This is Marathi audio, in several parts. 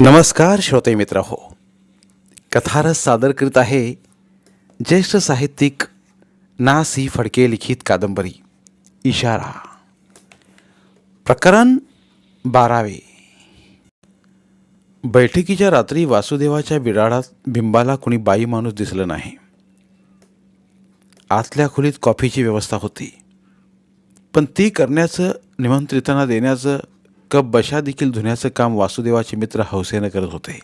नमस्कार श्रोते मित्र हो. कथारस सादर करीत आहे ज्येष्ठ साहित्यिक ना सी फडके लिखित कादंबरी इशारा. प्रकरण बारावे. बैठकीच्या रात्री वासुदेवाच्या बिराडात बिंबाला कुणी बाई माणूस दिसलं नाही. आतल्या खोलीत कॉफीची व्यवस्था होती. पण ती करण्याचं निमंत्रितांना देण्याचं कप बशा देखील धुण्याचं काम वासुदेवाचे मित्र हौसेनं करत होते.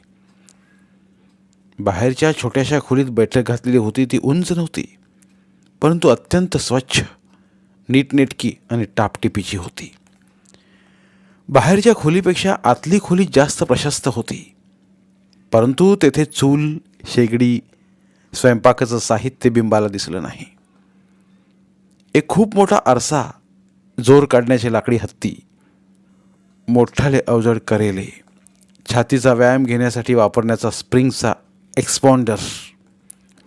बाहेरच्या छोट्याशा खोलीत बैठक घातलेली होती ती उंच नव्हती परंतु अत्यंत स्वच्छ नीटनेटकी आणि टापटिपीची होती. बाहेरच्या खोलीपेक्षा आतली खोली जास्त प्रशस्त होती परंतु तेथे चूल शेगडी स्वयंपाकाचं साहित्य बिंबाला दिसलं नाही. एक खूप मोठा आरसा जोर काढण्याची लाकडी हत्ती मोठाले अवजड करेले. छातीचा व्यायाम घेण्यासाठी वापरण्याचा स्प्रिंगचा एक्सपॉन्डर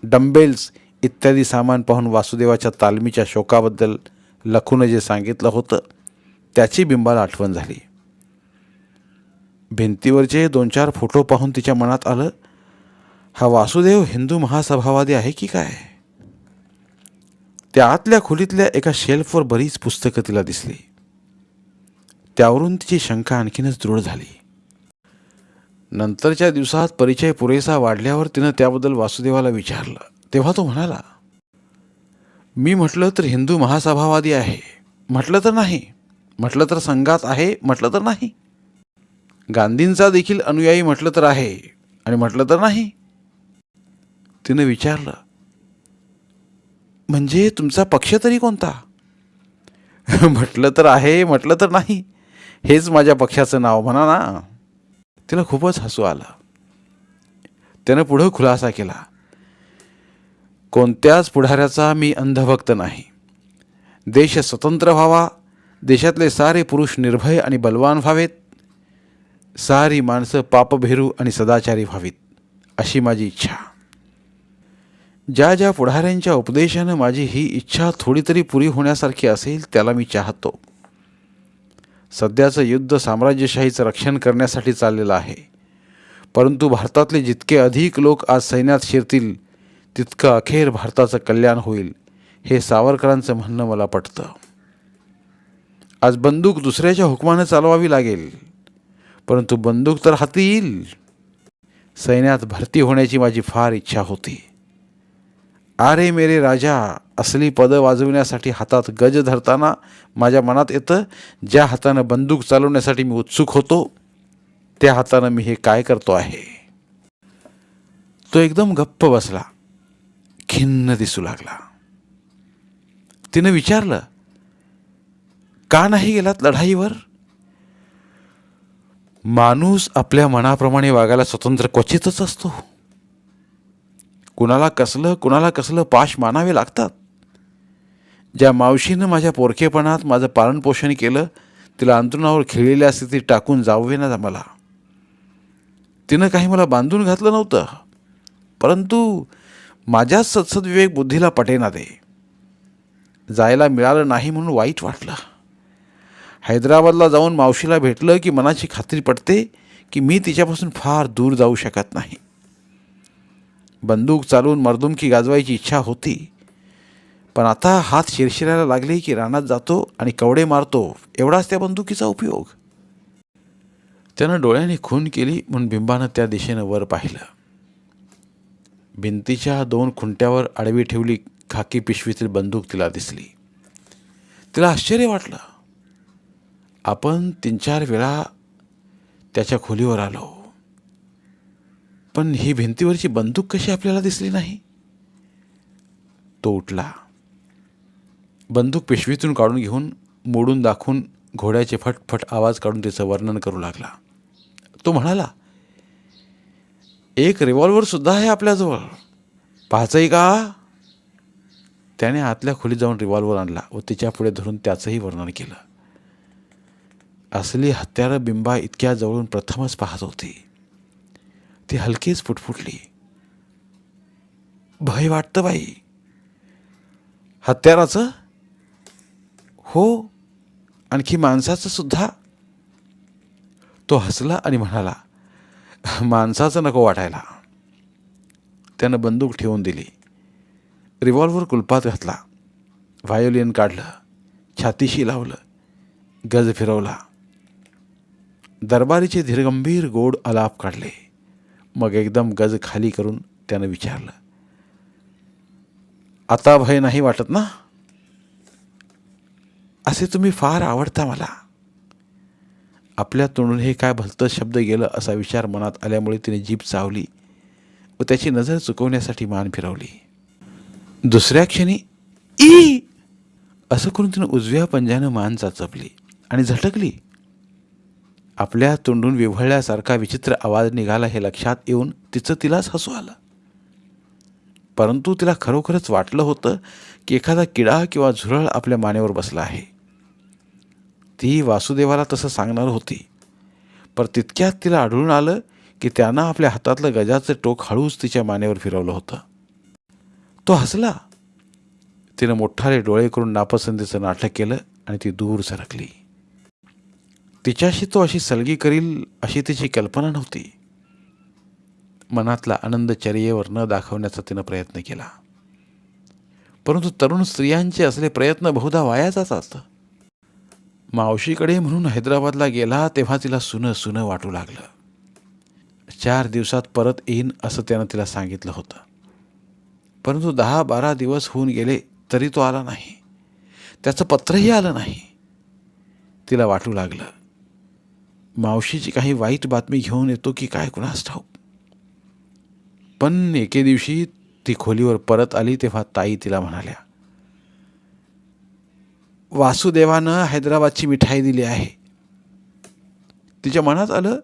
डंबेल्स इत्यादी सामान पाहून वासुदेवाच्या तालमीच्या शोकाबद्दल लखूनं जे सांगितलं होतं त्याची बिंबाला आठवण झाली. भिंतीवरचे दोन चार फोटो पाहून तिच्या मनात आलं हा वासुदेव हिंदू महासभावादी आहे की काय? त्या आतल्या खोलीतल्या एका शेल्फवर बरीच पुस्तकं तिला दिसली. त्यावरून तिची शंका आणखीनच दृढ झाली. नंतरच्या दिवसात परिचय पुरेसा वाढल्यावर तिनं त्याबद्दल वासुदेवाला विचारलं. तेव्हा तो म्हणाला मी म्हटलं तर हिंदू महासभावादी आहे. म्हटलं तर नाही. म्हटलं तर संघात आहे. म्हटलं तर नाही. गांधींचा देखील अनुयायी म्हटलं तर आहे आणि म्हटलं तर नाही. तिनं विचारलं म्हणजे तुमचा पक्ष तरी कोणता? म्हटलं तर आहे. म्हटलं तर नाही. हेच माझ्या पक्षाचं नाव म्हणा ना. तिला खूपच हसू आलं. त्यानं पुढं खुलासा केला. कोणत्याच पुढाऱ्याचा मी अंधभक्त नाही. देश स्वतंत्र व्हावा देशातले सारे पुरुष निर्भय आणि बलवान व्हावेत सारी माणसं पापभेरू आणि सदाचारी व्हावीत अशी माझी इच्छा. ज्या ज्या पुढाऱ्यांच्या उपदेशानं माझी ही इच्छा थोडी तरी पुरी होण्यासारखी असेल त्याला मी चाहतो. सध्याचं युद्ध साम्राज्यशाहीचं रक्षण करण्यासाठी चाललेलं आहे. परंतु भारतातले जितके अधिक लोक आज सैन्यात शिरतील तितकं अखेर भारताचं कल्याण होईल हे सावरकरांचं म्हणणं मला पटतं. आज बंदूक दुसऱ्याच्या हुकमानं चालवावी लागेल परंतु बंदूक तर हाती येईल. सैन्यात भरती होण्याची माझी फार इच्छा होती. आरे मेरे राजा असली पदं वाजविण्यासाठी हातात गज धरताना माझ्या मनात येतं ज्या हातानं बंदूक चालवण्यासाठी मी उत्सुक होतो त्या हातानं मी हे काय करतो आहे? तो एकदम गप्प बसला. खिन्न दिसू लागला. तिनं विचारलं का नाही गेलात लढाईवर? माणूस आपल्या मनाप्रमाणे वागायला स्वतंत्र क्वचितच असतो. कुणाला कसलं कुणाला कसलं पाश मानावे लागतात? ज्या मावशीनं माझ्या पोरखेपणात माझं पालनपोषण केलं तिला अंतरुणावर खेळलेल्या स्थितीत टाकून जावे ना मला. तिनं काही मला बांधून घातलं नव्हतं. परंतु माझ्याच सत्सदविवेक बुद्धीला पटेना दे. जायला मिळालं नाही म्हणून वाईट वाटलं. हैदराबादला जाऊन मावशीला भेटलं की मनाची खात्री पडते की मी तिच्यापासून फार दूर जाऊ शकत नाही. बंदूक चालून मर्दुमकी गाजवायची इच्छा होती. पण आता हात शिरशिरायला लागले की रानात जातो आणि कवडे मारतो एवढाच त्या बंदुकीचा उपयोग. त्यानं डोळ्याने खून केली म्हणून बिंबानं त्या दिशेनं वर पाहिलं. भिंतीच्या दोन खुंट्यावर आडवी ठेवली खाकी पिशवीतील बंदूक तिला दिसली. तिला आश्चर्य वाटलं. आपण तीन चार वेळा त्याच्या खोलीवर आलो. पण ही भिंतीवरची बंदूक कशी आपल्याला दिसली नाही? तो उठला बंदूक पिशवीतून काढून घेऊन मोडून दाखवून घोड्याचे फटफट आवाज काढून तिचं वर्णन करू लागला. तो म्हणाला एक रिव्हॉल्वरसुद्धा आहे आपल्याजवळ. पाहायचंय का? त्याने आतल्या खोलीत जाऊन रिव्हॉल्वर आणला व तिच्या पुढे धरून त्याचंही वर्णन केलं. असली हत्यारं बिंबा इतक्या जवळून प्रथमच पाहत होती. ती हलकीच फुटफुटली. भय वाटतं बाई. हत्याराचं? हो आणखी माणसाचं सुद्धा. तो हसला आणि म्हणाला माणसाचं नको वाटायला. त्यानं बंदूक ठेवून दिली. रिव्हॉल्वर कुलपात घातला. व्हायोलिन काढलं. छातीशी लावलं. गज फिरवला. दरबारीचे धीरगंभीर गोड आलाप काढले. मग एकदम गज खाली करून त्यानं विचारलं आता भय नाही वाटत ना? असे तुम्ही फार आवडता मला. आपल्या तोंडून हे काय भलतं शब्द गेलं असा विचार मनात आल्यामुळे तिने जीभ चावली व त्याची नजर चुकवण्यासाठी मान फिरवली. दुसऱ्या क्षणी ई! असं करून तिनं उजव्या पंजानं मान चाचपली आणि झटकली. आपल्या तोंडून विव्हळल्यासारखा विचित्र आवाज निघाला हे लक्षात येऊन तिचं तिलाच हसू आलं. परंतु तिला खरोखरच वाटलं होतं की एखादा किडा किंवा झुरळ आपल्या मानेवर बसला आहे. ती वासुदेवाला तसं सांगणार होती. पर तितक्यात तिला आढळून आलं की त्यानं आपल्या हातातलं गजाचं टोक हळूच तिच्या मानेवर फिरवलं होतं. तो हसला. तिनं मोठाले डोळे करून नापसंतीचं नाटक केलं आणि ती दूर सरकली. तिच्याशी तो अशी सलगी करील अशी तिची कल्पना नव्हती. मनातला आनंद चर्येवर न दाखवण्याचा तिनं प्रयत्न केला. परंतु तरुण स्त्रियांचे असले प्रयत्न बहुधा वाया जातात मावशीकडे म्हणून हैदराबादला गेला तेव्हा तिला सुनं सुनं वाटू लागलं. चार दिवसात परत येईन असं त्यानं तिला सांगितलं होतं. परंतु दहा बारा दिवस होऊन गेले तरी तो आला नाही. त्याचं पत्रही आलं नाही. तिला वाटू लागलं. मावशीची काही वाईट बातमी घेऊन येतो की काय कुणास ठाऊक? पण एके दिवशी ती खोलीवर परत आली तेव्हा ताई तिला म्हणाल्या वासुदेवानं हैदराबादची मिठाई दिली आहे. तिच्या मनात आलं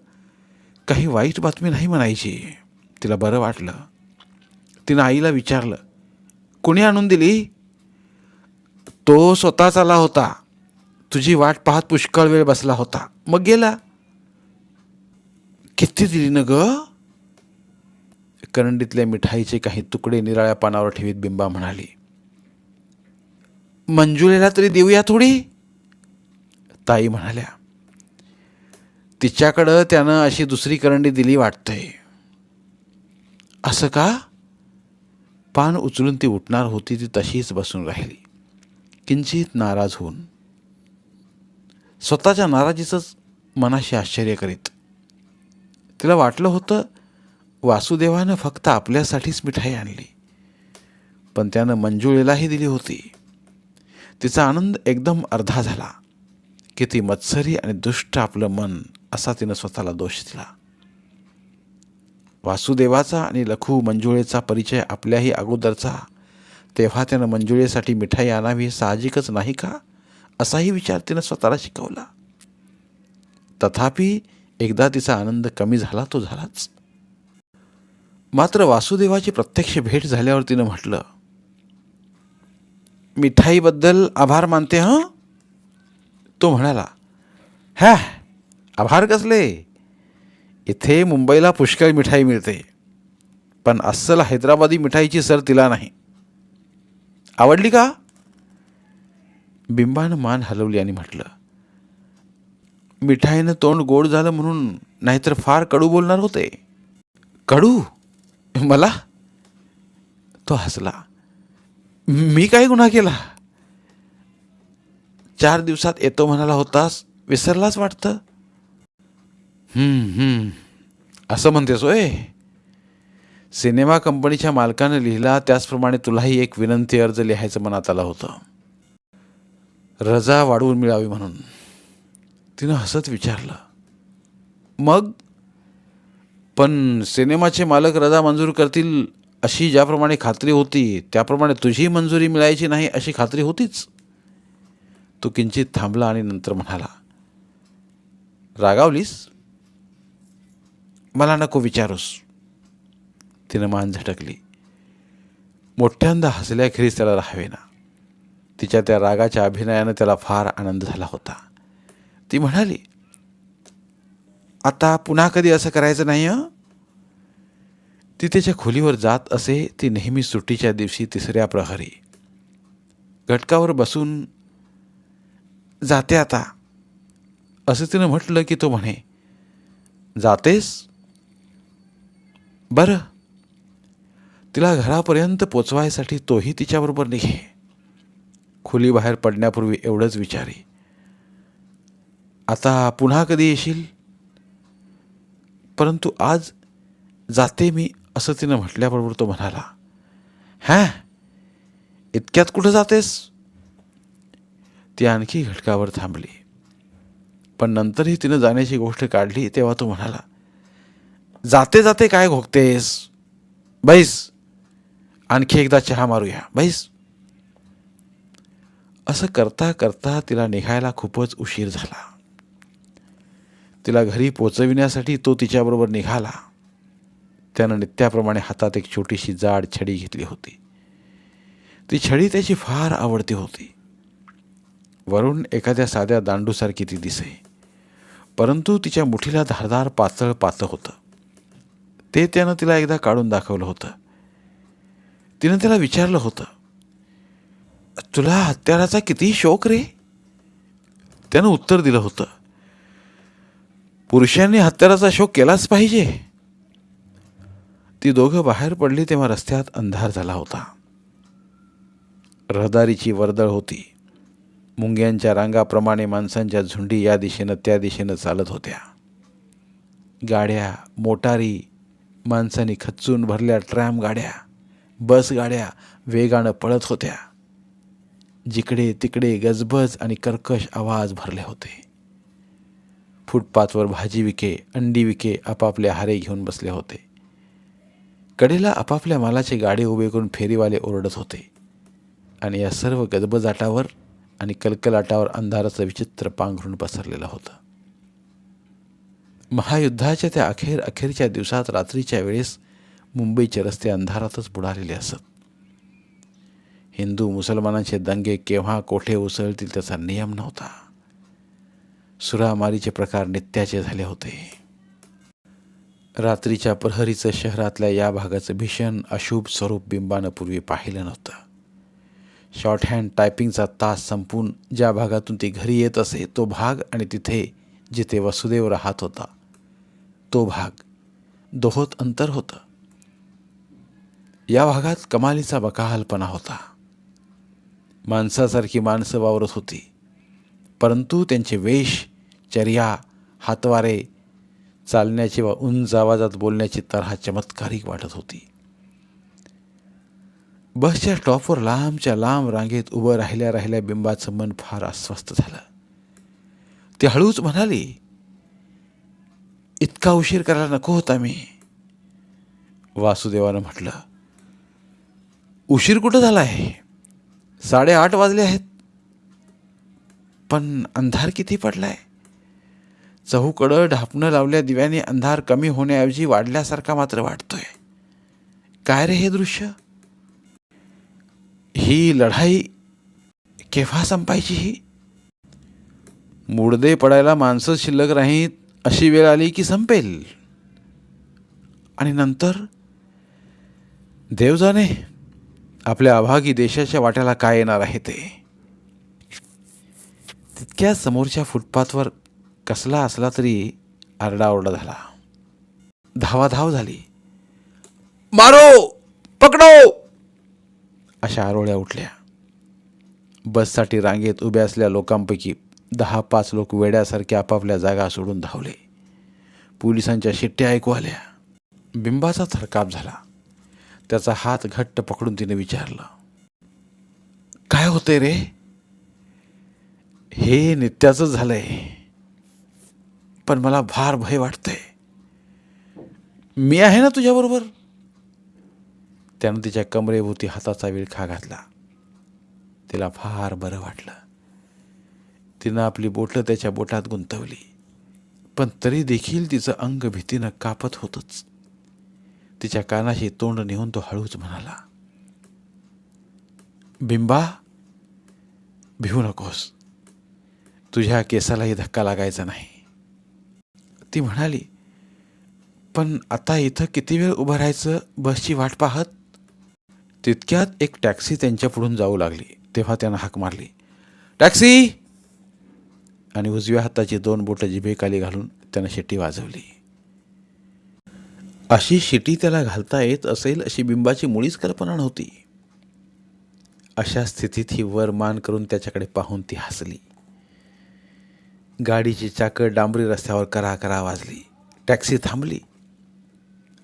काही वाईट बातमी नाही म्हणायची. तिला बरं वाटलं. तिनं आईला विचारलं कुणी आणून दिली? तो स्वतःच आला होता. तुझी वाट पाहत पुष्कळ वेळ बसला होता. मग गेला. किती दिली न ग करंडीतल्या मिठाईचे काही तुकडे निराळ्या पानावर ठेवीत बिंबा म्हणाली मंजुळेला तरी देऊया थोडी? ताई म्हणाल्या तिच्याकडं त्यानं अशी दुसरी करंडी दिली वाटतंय. असं का? पान उचलून ती उठणार होती ती तशीच बसून राहिली किंचित नाराज होऊन. स्वतःच्या नाराजीचंच मनाशी आश्चर्य करीत तिला वाटलं होतं वासुदेवानं फक्त आपल्यासाठीच मिठाई आणली. पण त्यानं मंजुळेलाही दिली होती. तिचा आनंद एकदम अर्धा झाला किती मत्सरी आणि दुष्ट आपलं मन असा तिनं स्वतःला दोष दिला. वासुदेवाचा आणि लखू मंजुळेचा परिचय आपल्याही अगोदरचा तेव्हा त्यानं मंजुळेसाठी मिठाई आणावी हे साहजिकच नाही का? असाही विचार तिनं स्वतःला शिकवला. तथापि एकदा तिचा आनंद कमी झाला तो झालाच. मात्र वासुदेवाची प्रत्यक्ष भेट झाल्यावर तिनं म्हटलं मिठाईबद्दल आभार मानते हं? तो म्हणाला हॅ आभार कसले? इथे मुंबईला पुष्कळ मिठाई मिळते पण अस्सल हैदराबादी मिठाईची सर तिला नाही. आवडली का? बिंबानं मान हलवली आणि म्हटलं मिठाईनं तोंड गोड झालं म्हणून नाहीतर फार कडू बोलणार होते. कडू? मला? तो हसला. मी काय गुन्हा केला? चार दिवसात येतो म्हणाला होतास विसरलाच वाटतं? हम्म, हम्म. असं म्हणतेस होय? सिनेमा कंपनीच्या मालकानं लिहिला त्याचप्रमाणे तुलाही एक विनंती अर्ज लिहायचं मनात आलं होतं. रजा वाढवून मिळावी म्हणून. तिनं हसत विचारलं. मग? पण सिनेमाचे मालक रजा मंजूर करतील अशी ज्याप्रमाणे खात्री होती त्याप्रमाणे तुझी मंजुरी मिळायची नाही अशी खात्री होतीच. तो किंचित थांबला आणि नंतर म्हणाला रागावलीस? मला नको विचारूस. तिनं मान झटकली. मोठ्यांदा हसल्याखेरीज त्याला राहावेना. तिच्या त्या रागाच्या अभिनयानं त्याला फार आनंद झाला होता. ती म्हणाली आता पुन्हा कधी असं करायचं नाही हं? ती त्याच्या खोलीवर जात असे ती नेहमी सुट्टीच्या दिवशी तिसऱ्या प्रहरी. घटकावर बसून जाते आता. असं तिनं म्हटलं की तो म्हणे जातेस? बरं. तिला घरापर्यंत पोचवायसाठी तोही तिच्याबरोबर निघे. खोलीबाहेर पडण्यापूर्वी एवढंच विचारी. आता पुन्हा कधी येशील? परंतु आज जाते मी असं तिनं म्हटल्याबरोबर तो म्हणाला हॅ? इतक्यात कुठं जातेस? ती आणखी घटकावर थांबली. पण नंतरही तिनं जाण्याची गोष्ट काढली तेव्हा तो म्हणाला जाते जाते काय घोगतेस बैस आणखी एकदा चहा मारूया बैस. असं करता करता तिला निघायला खूपच उशीर झाला. तिला घरी पोचविण्यासाठी तो तिच्याबरोबर निघाला. त्यानं नित्याप्रमाणे हातात एक छोटीशी जाड छडी घेतली होती. ती छडी त्याची फार आवडती होती. वरून एखाद्या साध्या दांडूसारखी ती दिसे परंतु तिच्या मुठीला धारदार पातळ पातं होतं. ते त्यानं तिला एकदा काढून दाखवलं होतं. तिनं त्याला विचारलं होतं तुला हत्याराचा किती शोक रे? त्यानं उत्तर दिलं होतं पुरुषांनी हत्याराचा शोक केलाच पाहिजे. ती दोघं बाहेर पडली तेव्हा रस्त्यात अंधार झाला होता. रहदारीची वर्दळ होती. मुंग्यांच्या रांगाप्रमाणे माणसांच्या झुंडी या दिशेनं त्या दिशेनं चालत होत्या. गाड्या मोटारी माणसांनी खच्चून भरल्या ट्रॅम गाड्या बस गाड्या वेगानं पळत होत्या. जिकडे तिकडे गजबज आणि कर्कश आवाज भरले होते. फुटपाथवर भाजी विके अंडी विके आपापले हारे घेऊन बसले होते. कडेला आपापल्या मालाचे गाडे उभे करून फेरीवाले ओरडत होते. आणि या सर्व गजबजाटावर आणि कलकलाटावर अंधाराचं विचित्र पांघरून पसरलेलं होतं. महायुद्धाच्या त्या अखेर अखेरच्या दिवसात रात्रीच्या वेळेस मुंबईचे रस्ते अंधारातच बुडालेले असत. हिंदू मुसलमानांचे दंगे केव्हा कोठे उसळतील त्याचा नियम नव्हता. सुरामारीचे प्रकार नित्याचे झाले होते. रात्रीच्या प्रहरीचं शहरातल्या या भागाचं भीषण अशुभ स्वरूप बिंबानं पूर्वी पाहिलं नव्हतं. शॉर्ट हँड टायपिंगचा तास संपून ज्या भागातून ती घरी येत असे तो भाग आणि तिथे जिथे वसुदेव राहत होता तो भाग दोहोत अंतर होतं. या भागात कमालीचा बकाहलपणा होता. माणसासारखी माणसं वावरत होती परंतु त्यांचे वेश चर्या हातवारे चालण्याची व उंच आवाजात बोलण्याची तऱ्हा चमत्कारिक वाटत होती. बसच्या स्टॉपवर लांबच्या लांब रांगेत उभं राहिल्या राहिल्या बिंबाचं मन फार अस्वस्थ झालं. ती हळूच म्हणाली इतका उशीर करायला नको होता मी. वासुदेवानं म्हटलं उशीर कुठं झाला आहे साडेआठ वाजले आहेत. पण अंधार किती पडलाय? चहूकडं ढापणं लावल्या दिव्याने अंधार कमी होण्याऐवजी वाढल्यासारखा मात्र वाटतोय. काय रे हे दृश्य? ही लढाई केव्हा संपायची ही? मुडदे पडायला माणसं शिल्लक राहीत अशी वेळ आली की संपेल. आणि नंतर? देव जाणे आपल्या अभागी देशाच्या वाट्याला काय येणार आहे ते? तितक्या समोरच्या फुटपाथवर कसला असला तरी आरडाओरडा झाला. धावाधाव झाली. मारो पकडो! अशा आरोळ्या उठल्या. बससाठी रांगेत उभ्या असल्या लोकांपैकी दहा पाच लोक वेड्यासारखे आपापल्या जागा सोडून धावले. पोलिसांच्या शिट्ट्या ऐकू आल्या. बिंबाचा थरकाप झाला. त्याचा हात घट्ट पकडून तिने विचारलं काय होतंय रे? हे नित्याचंच झालंय. पण मला फार भय वाटतंय. मी आहे ना तुझ्याबरोबर? त्यानं तिच्या कमरेभोवती हाताचा विळखा घातला. तिला फार बरं वाटलं. तिनं आपली बोटं त्याच्या बोटात गुंतवली. पण तरी देखील तिचं अंग भीतीनं कापत होतंच. तिच्या कानाशी तोंड नेऊन तो हळूच म्हणाला बिंबा भिवू नकोस. तुझ्या केसालाही धक्का लागायचा नाही. ती म्हणाली पण आता इथं किती वेळ उभं राहायचं? बसची वाट पाहत? तितक्यात एक टॅक्सी त्यांच्या पुढून जाऊ लागली. तेव्हा त्यानं हाक मारली टॅक्सी! आणि उजव्या हाताची दोन बोटं जिभेखाली घालून त्यानं शिटी वाजवली. अशी शिटी त्याला घालता येत असेल अशी बिंबाची मुळीच कल्पना नव्हती. अशा स्थितीत ही वर मान करून त्याच्याकडे पाहून ती हसली. गाडीची चाकं डांबरी रस्त्यावर करा करा वाजली. टॅक्सी थांबली.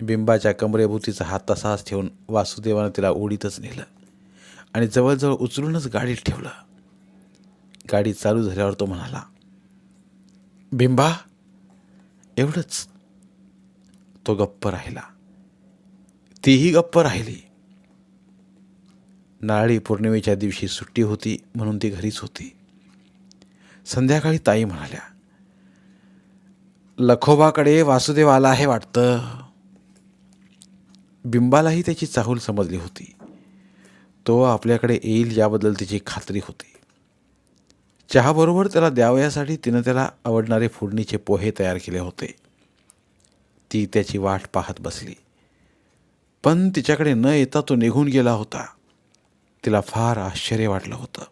बिंबाच्या कमरेभूतीचा हात तसाच ठेवून वासुदेवानं तिला ओढीतच नेलं आणि जवळजवळ उचलूनच गाडीत ठेवलं. गाडी चालू झाल्यावर तो म्हणाला बिंबा एवढंच. तो गप्प राहिला. तीही गप्प राहिली. नारळी पौर्णिमेच्या दिवशी सुट्टी होती म्हणून ती घरीच होती. संध्याकाळी ताई म्हणाल्या लखोबाकडे वासुदेव आला आहे वाटतं. बिंबालाही त्याची चाहूल समजली होती. तो आपल्याकडे येईल याबद्दल तिची खात्री होती. चहाबरोबर त्याला द्यावयासाठी तिनं त्याला आवडणारे फोडणीचे पोहे तयार केले होते. ती त्याची वाट पाहत बसली. पण तिच्याकडे न येता तो निघून गेला होता. तिला फार आश्चर्य वाटलं होतं.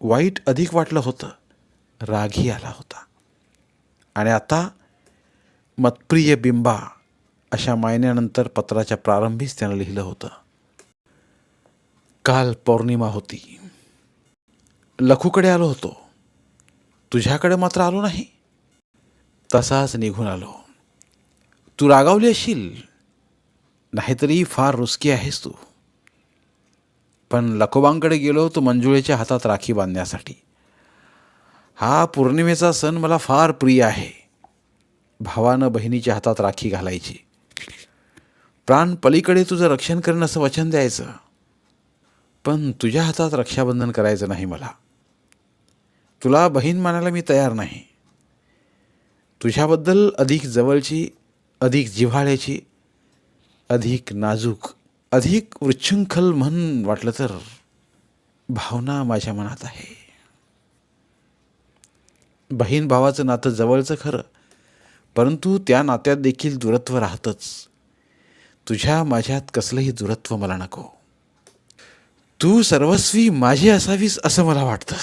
वाईट अधिक वाटलं होतं. रागही आला होता. आणि आता मतप्रिय बिंबा अशा मायन्यानंतर पत्राच्या प्रारंभीच त्यानं लिहिलं होतं. काल पौर्णिमा होती. लखूकडे आलो होतो. तुझ्याकडे मात्र आलो नाही. तसाच निघून आलो. तू रागावली असशील नाहीतरी फार रुसकी आहेस तू. पण लखोबांकडे गेलो तो मंजुळेच्या हातात राखी बांधण्यासाठी. हा पौर्णिमेचा सण मला फार प्रिय आहे. भावानं बहिणीच्या हातात राखी घालायची. प्राण पलीकडे तुझं रक्षण करणं असं वचन द्यायचं. पण तुझ्या हातात रक्षाबंधन करायचं नाही मला. तुला बहीण मानायला मी तयार नाही. तुझ्याबद्दल अधिक जवळची अधिक जिव्हाळ्याची अधिक नाजूक अधिक वृच्छृंखल म्हण वाटलं तर भावना माझ्या मनात आहे. बहीण भावाचं नातं जवळचं खरं परंतु त्या नात्यात देखील दूरत्व राहतंच. तुझ्या माझ्यात कसलंही दूरत्व मला नको. तू सर्वस्वी माझी असावीस असं मला वाटतं.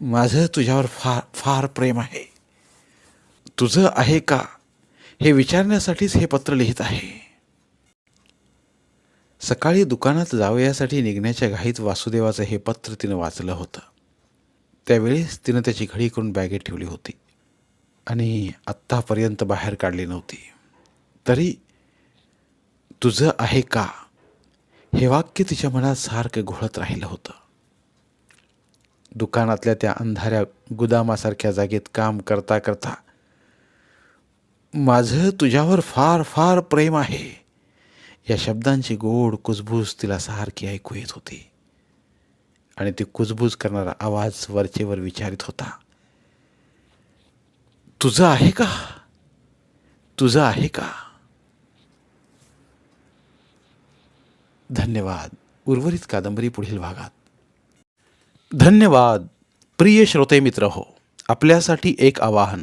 माझं तुझ्यावर फार फार प्रेम आहे. तुझं आहे का हे विचारण्यासाठीच हे पत्र लिहित आहे. सकाळी दुकानात जावयासाठी निघण्याच्या घाईत वासुदेवाचं हे पत्र तिनं वाचलं होतं. त्यावेळेस तिनं त्याची घडी करून बॅगेत ठेवली होती. आणि आत्तापर्यंत बाहेर काढली नव्हती. तरी तुझं आहे का? हे वाक्य तिच्या मनात सारखं घोळत राहिलं होतं. दुकानातल्या त्या अंधाऱ्या गुदामासारख्या जागेत काम करता करता माझं तुझ्यावर फार फार प्रेम आहे. या शब्दांची गोड कुजबूज तिला सारखी ऐकू येत होती. आणि ती कुजबूज करणारा आवाज वरचेवर विचारित होता. तुझं आहे का? तुझं आहे का? धन्यवाद. उर्वरित कादंबरी पुढील भागात. धन्यवाद. प्रिय श्रोते मित्र हो आपल्यासाठी एक आवाहन.